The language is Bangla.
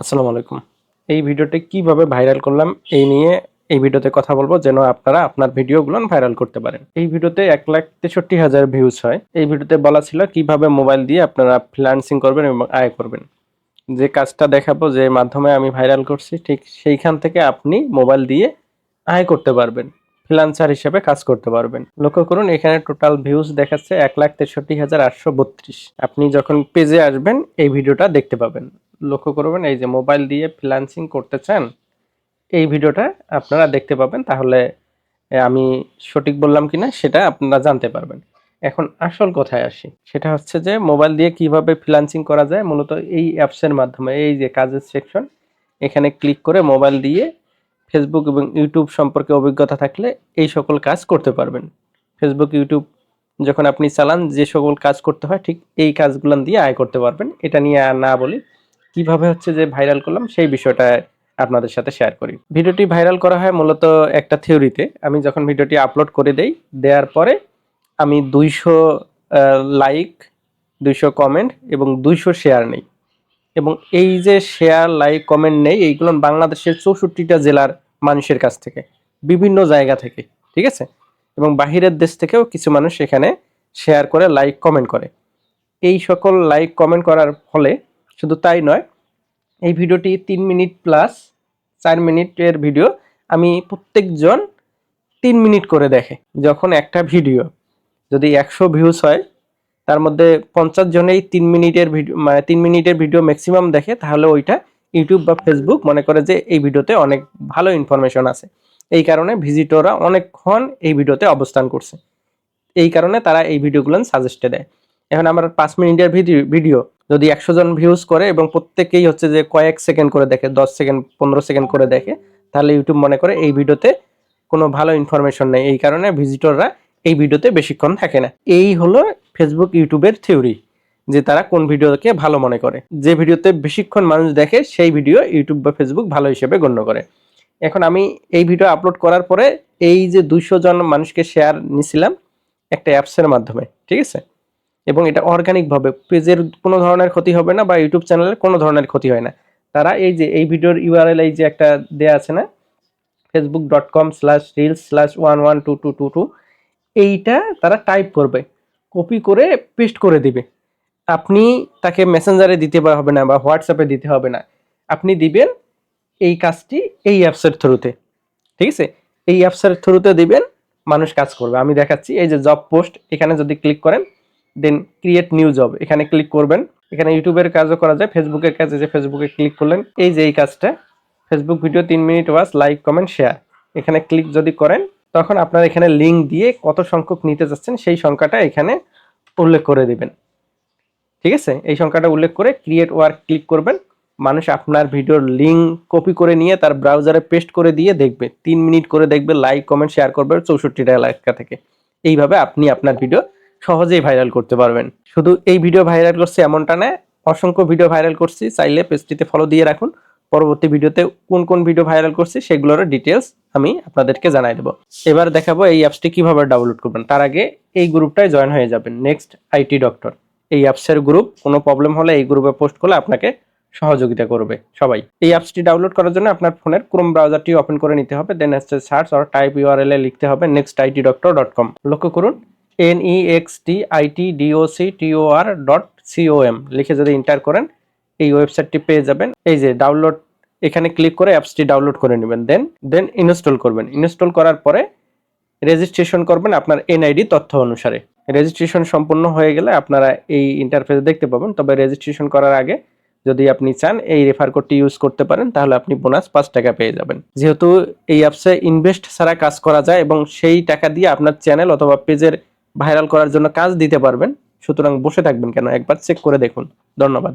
আসসালামু আলাইকুম। এই ভিডিওটি কীভাবে ভাইরাল করলাম এই নিয়ে এই ভিডিওতে কথা বলব, যেন আপনারা আপনার ভিডিওগুলো ভাইরাল করতে পারেন। এই ভিডিওতে এক লাখ তেষট্টি হাজার ভিউজ হয়। এই ভিডিওতে বলা ছিল কীভাবে মোবাইল দিয়ে আপনারা ফ্রিল্যান্সিং করবেন এবং আয় করবেন। যে কাজটা দেখাবো, যে মাধ্যমে আমি ভাইরাল করছি, ঠিক সেইখান থেকে আপনি মোবাইল দিয়ে আয় করতে পারবেন। ফ্রিল্যান্সার হিসেবে কাজ করতে পারবেন। লক্ষ্য করুন, এখানে টোটাল ভিউজ দেখাচ্ছে এক লাখ তেষট্টি হাজার আটশো বত্রিশ। আপনি যখন পেজে আসবেন, এই ভিডিওটা দেখতে পাবেন। লক্ষ্য করবেন, এই যে মোবাইল দিয়ে ফ্রিল্যান্সিং করতে চান, এই ভিডিওটা আপনারা দেখতে পাবেন। তাহলে আমি সঠিক বললাম কিনা সেটা আপনারা জানতে পারবেন। এখন আসল কথায় আসি, সেটা হচ্ছে যে মোবাইল দিয়ে কীভাবে ফ্রিল্যান্সিং করা যায়, মূলত এই অ্যাপসের মাধ্যমে, এই যে কাজের সেকশন এখানে ক্লিক করে মোবাইল দিয়ে ফেসবুক এবং ইউটিউব সম্পর্কে অভিজ্ঞতা থাকলে এই সকল কাজ করতে পারবেন। ফেসবুক ইউটিউব যখন আপনি চালান, যে সকল কাজ করতে হয়, ঠিক এই কাজগুলো দিয়ে আয় করতে পারবেন। এটা নিয়ে না বলি কীভাবে হচ্ছে যে ভাইরাল করলাম, সেই বিষয়টা আপনাদের সাথে শেয়ার করি। ভিডিওটি ভাইরাল করা হয় মূলত একটা থিওরিতে আমি যখন ভিডিওটি আপলোড করে দেই, দেওয়ার পরে আমি দুইশো লাইক দুইশো কমেন্ট এবং দুইশো শেয়ার নেই। এবং এই যে শেয়ার লাইক কমেন্ট নেই, এইগুলো বাংলাদেশের চৌষট্টিটা জেলার মানুষের কাছ থেকে, বিভিন্ন জায়গা থেকে, ঠিক আছে? এবং বাহিরের দেশ থেকেও কিছু মানুষ এখানে শেয়ার করে লাইক কমেন্ট করে। এই সকল লাইক কমেন্ট করার ফলে শুধু তাই নয়, এই ভিডিওটি তিন মিনিট প্লাস চার মিনিটের ভিডিও আমি প্রত্যেকজন তিন মিনিট করে দেখে, যখন একটা ভিডিও যদি একশো ভিউজ হয়, তার মধ্যে পঞ্চাশ জনেই তিন মিনিটের ভিডিও মানে তিন মিনিটের ভিডিও ম্যাক্সিমাম দেখে, তাহলে ওইটা ইউটিউব বা ফেসবুক মনে করে যে এই ভিডিওতে অনেক ভালো ইনফরমেশন আছে। এই কারণে ভিজিটররা অনেকক্ষণ এই ভিডিওতে অবস্থান করছে। এই কারণে তারা এই ভিডিওগুলো সাজেস্টে দেয়। এখন আমার পাঁচ মিনিটের ভিডিও ভিডিও যদি একশো জন ভিউজ করে এবং প্রত্যেকেই হচ্ছে যে কয়েক সেকেন্ড করে দেখে, দশ সেকেন্ড পনেরো সেকেন্ড করে দেখে, তাহলে ইউটিউব মনে করে এই ভিডিওতে কোনো ভালো ইনফরমেশন নেই। এই কারণে ভিজিটররা এই ভিডিওতে বেশিক্ষণ থাকে না। এই হলো ফেসবুক ইউটিউবের থিওরি যে তারা কোন ভিডিওকে ভালো মনে করে। যে ভিডিওতে বেশিক্ষণ মানুষ দেখে, সেই ভিডিও ইউটিউব বা ফেসবুক ভালো হিসেবে গণ্য করে। এখন আমি এই ভিডিও আপলোড করার পরে এই যে দুইশো জন মানুষকে শেয়ার নিছিলাম একটা অ্যাপসের মাধ্যমে, ঠিক আছে? এবং এটা অর্গানিকভাবে পেজের কোনো ধরনের ক্ষতি হবে না বা ইউটিউব চ্যানেলের কোনো ধরনের ক্ষতি হয় না। তারা এই যে, এই ভিডিওর ইউআরএল এই যে একটা দেয়া আছে না Facebook dot com slash reels slash one one two two two two এইটা তারা টাইপ করবে কপি করে পেস্ট করে দিবে। আপনি তাকে মেসেঞ্জারে দিতে হবে না বা হোয়াটসঅ্যাপে দিতে হবে না, আপনি দিবেন এই কাজটি এই অ্যাপসের থ্রুতে ঠিক আছে? এই অ্যাপসের থ্রুতে দিবেন, মানুষ কাজ করবে। আমি দেখাচ্ছি, এই যে জব পোস্ট এখানে যদি ক্লিক করেন দেন ক্রিয়েট নিউ জব এখানে ক্লিক করবেন। এখানে ইউটিউবের কাজও করা যায়। ফেসবুকের কাজে যে ফেসবুকে ক্লিক করলেন, এই যে এই কাজটা। ফেসবুক ভিডিও তিন মিনিট ওয়াচ লাইক কমেন্ট শেয়ার এখানে ক্লিক যদি করেন, তখন আপনার এখানে লিঙ্ক দিয়ে কত সংখ্যক নিতে যাচ্ছেন, সেই সংখ্যাটা এখানে উল্লেখ করে দিবেন। ঠিক আছে? এই সংখ্যাটা উল্লেখ করে ক্রিয়েট ওয়ার্ক ক্লিক করবেন। মানুষ আপনার ভিডিওর লিঙ্ক কপি করে নিয়ে তার ব্রাউজারে পেস্ট করে দিয়ে দেখবে। তিন মিনিট করে দেখবে লাইক কমেন্ট শেয়ার করবে চৌষট্টিটা এলাকা থেকে। এইভাবে আপনি আপনার ভিডিও সহজেই ভাইরাল করতে পারবেন। শুধু এই ভিডিও ভাইরাল করছে এমনটা না, অসংখ্য ভিডিও ভাইরাল করছি, চাইলে পেজটিতে ফলো দিয়ে রাখুন। পরবর্তী ভিডিওতে কোন কোন ভিডিও ভাইরাল করছি সেগুলোর ডিটেলস আমি আপনাদেরকে জানাই দেবো। এবার দেখাবো এই অ্যাপসটি কীভাবে ডাউনলোড করবেন। তার আগে এই গ্রুপটায় জয়েন হয়ে যাবেন নেক্সট আইটি ডক্টর এই অ্যাপসের গ্রুপ কোনো প্রবলেম হলে এই গ্রুপে পোস্ট করলে আপনাকে সহযোগিতা করবে সবাই। এই অ্যাপসটি ডাউনলোড করার জন্য আপনার ফোনের ক্রোম ব্রাউজারটি ওপেন করে নিতে হবে দেন হচ্ছে সার্চ অর টাইপ ইউআরএল এ লিখতে হবে next IT doctor dot com লক্ষ্য করুন N E X T IT DOC TOR dot COM লিখে যদি এন্টার করেন, এই ওয়েবসাইটটি পেয়ে যাবেন। এই যে ডাউনলোড এখানে ক্লিক করে অ্যাপসটি ডাউনলোড করে নেবেন। দেন দেন ইনস্টল করবেন। ইনস্টল করার পরে রেজিস্ট্রেশন করবেন আপনার এনআইডি তথ্য অনুসারে। রেজিস্ট্রেশন সম্পূর্ণ হয়ে গেলে আপনারা এই ইন্টারফেস দেখতে পাবেন। তবে রেজিস্ট্রেশন করার আগে যদি আপনি চান এই রেফার কোডটি ইউজ করতে পারেন, তাহলে আপনি বোনাস পাঁচ টাকা পেয়ে যাবেন। যেহেতু এই অ্যাপসে ইনভেস্ট ছাড়া কাজ করা যায় এবং সেই টাকা দিয়ে আপনার চ্যানেল অথবা পেজের ভাইরাল করার জন্য কাজ দিতে পারবেন। সুতরাং বসে থাকবেন কেন? একবার চেক করে দেখুন। ধন্যবাদ।